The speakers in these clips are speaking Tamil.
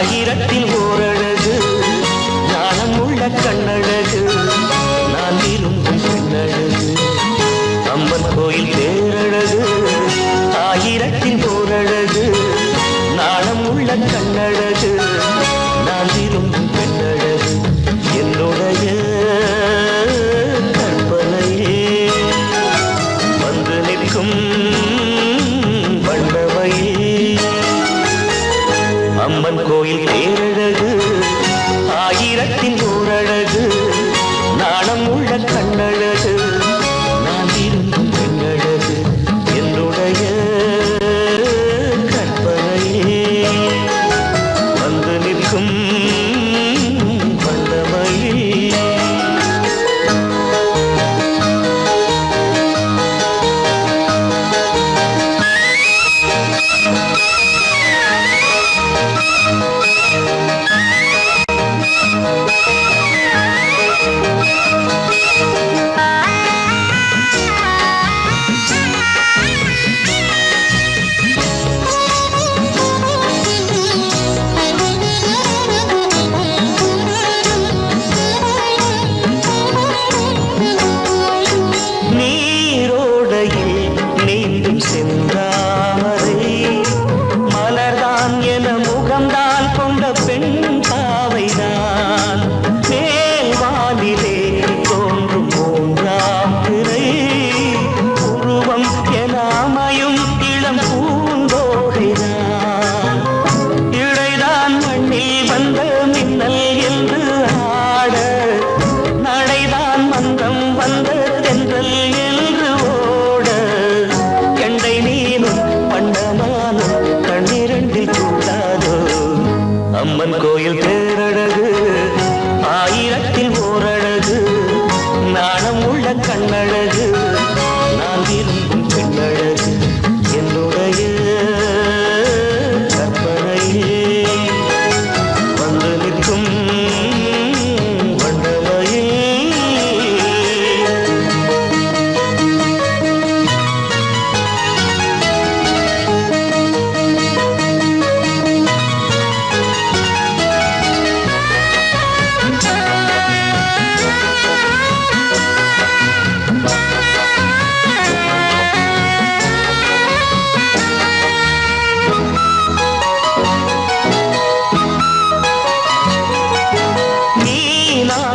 ஆயிரத்தில் ஓரழகு ஞானம் உள்ள கண்ணழகு நான் விரும்பும் பெண்ணழகு பேரழகு ஆயிரத்தின் ஓரழகு நாணம் உள்ள கண்ணழகு நான் விரும்பும் பெண்ணழகு என்னுடைய கற்பனையே. வந்து நிற்கும்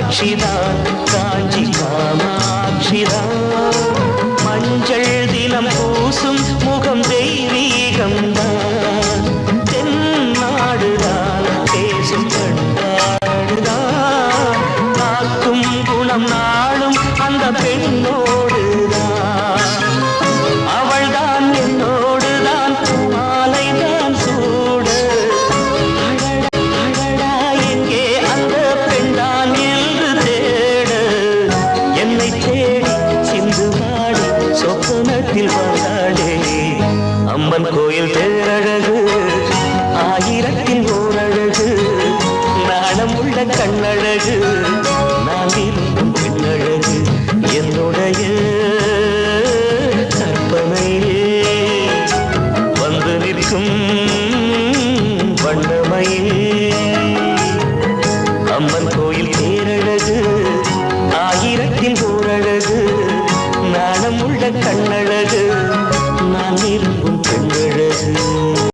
కామాక్షిరా కాంచి பேரழகு ஆயிரத்தில் ஓரழகு நாணம் உள்ள கண்ணழகு நான் இருக்கும் பெண்ணழகு என்னுடைய கற்பனையே. வந்து நிற்கும்